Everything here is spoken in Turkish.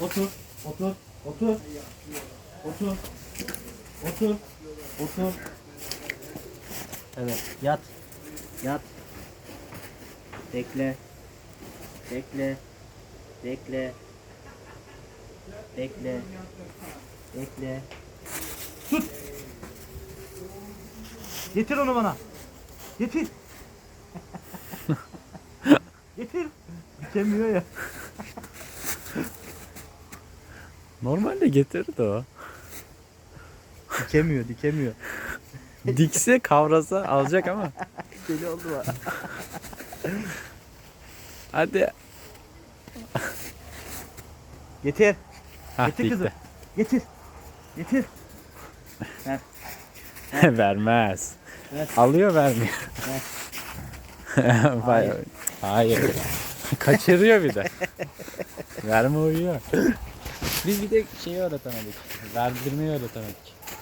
Otur, otur, otur. Otur. Otur. Otur. Evet, yat. Yat. Bekle. Bekle. Bekle. Bekle. Bekle. Tut. Getir onu bana. Getir. Getir. Dikemiyor ya. Normalde getirirdi o. Dikemiyor, dikemiyor. Dikse kavrasa alacak ama. Deli oldu ha. Hadi. Getir. Hah Getir kızım. dikti. Getir. Getir. Vermez. Ver. Alıyor vermiyor. Hayır. Hayır. Kaçırıyor bir de. Verme uyuyor. Biz bir de şeyi öğretemedik. Verdirmeyi öğretemedik.